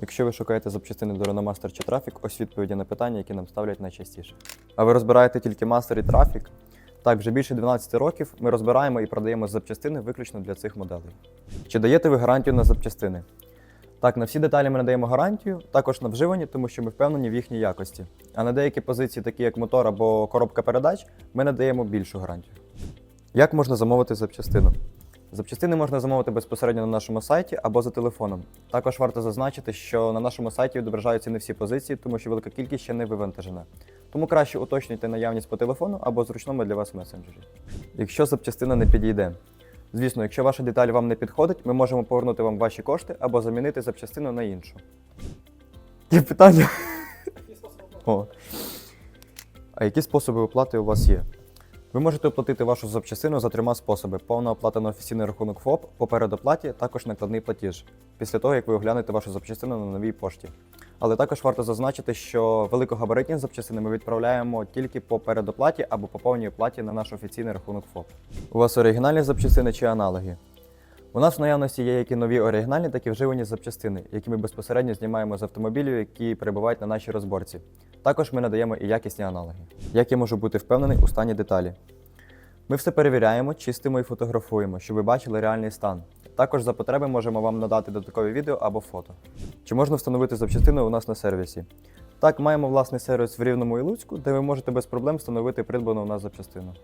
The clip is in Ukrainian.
Якщо ви шукаєте запчастини до Renault чи Traffic, ось відповіді на питання, які нам ставлять найчастіше. А ви розбираєте тільки Master і Traffic? Так, вже більше 12 років ми розбираємо і продаємо запчастини виключно для цих моделей. Чи даєте ви гарантію на запчастини? Так, на всі деталі ми надаємо гарантію, також на вживані, тому що ми впевнені в їхній якості. А на деякі позиції, такі як мотор або коробка передач, ми надаємо більшу гарантію. Як можна замовити запчастину? Запчастини можна замовити безпосередньо на нашому сайті або за телефоном. Також варто зазначити, що на нашому сайті відображаються не всі позиції, тому що велика кількість ще не вивантажена. Тому краще уточнюйте наявність по телефону або зручному для вас месенджері. Якщо запчастина не підійде. Звісно, якщо ваша деталь вам не підходить, ми можемо повернути вам ваші кошти або замінити запчастину на іншу. Є питання? О. А які способи оплати у вас є? Ви можете оплатити вашу запчастину за трьома способи: повна оплата на офіційний рахунок ФОП, по передоплаті, також накладний платіж, після того, як ви оглянете вашу запчастину на новій пошті. Але також варто зазначити, що великогабаритні запчастини ми відправляємо тільки по передоплаті або по повній оплаті на наш офіційний рахунок ФОП. У вас оригінальні запчастини чи аналоги? У нас в наявності є як і нові оригінальні, так і вживані запчастини, які ми безпосередньо знімаємо з автомобілів, які перебувають на нашій розборці. Також ми надаємо і якісні аналоги. Як я можу бути впевнений у стані деталі? Ми все перевіряємо, чистимо і фотографуємо, щоб ви бачили реальний стан. Також за потреби можемо вам надати додаткові відео або фото. Чи можна встановити запчастину у нас на сервісі? Так, маємо власний сервіс в Рівному і Луцьку, де ви можете без проблем встановити придбану у нас запчастину.